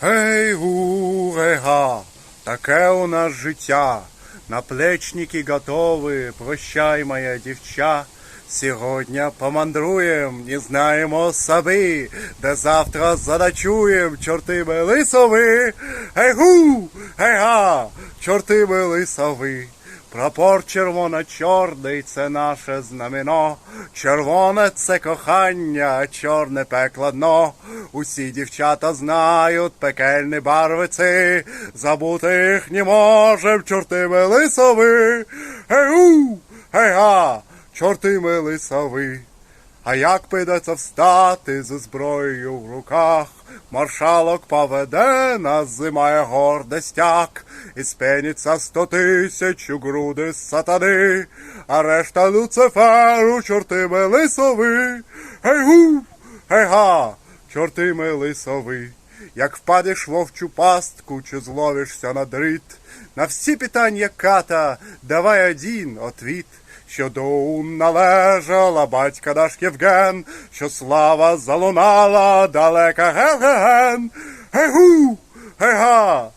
Гей, гу, гей-га, таке у нас життя. Наплечники готові, прощай, моя дівча. Сьогодні помандруєм, не знаємо собі, де завтра заночуєм, чорти ми лисови. Гей-гу, гей-га, чорти ми лисови. Прапор червоно-чорний це наше знамено. Червоне це кохання, а чорне пекло дно. Усі дівчата знають пекельні барвиці. Забути їх не можем, чорти ми лисови. Гей-у, гей-га, чорти ми лисови. А як прийдеться встати зі зброєю в руках, маршалок поведе нас зимає гордостяк, і спеніться сто тисяч у груди сатани, а решта Люциферу чорти ми лисови. Гей-гу, гей-га, чорти ми лисови. Як впадеш в вовчу пастку чи зловишся на дріт, на всі питання ката давай один отвіт. Що до належала батька наш Євген, що слава залунала далека ген-ген. Гегу, гега.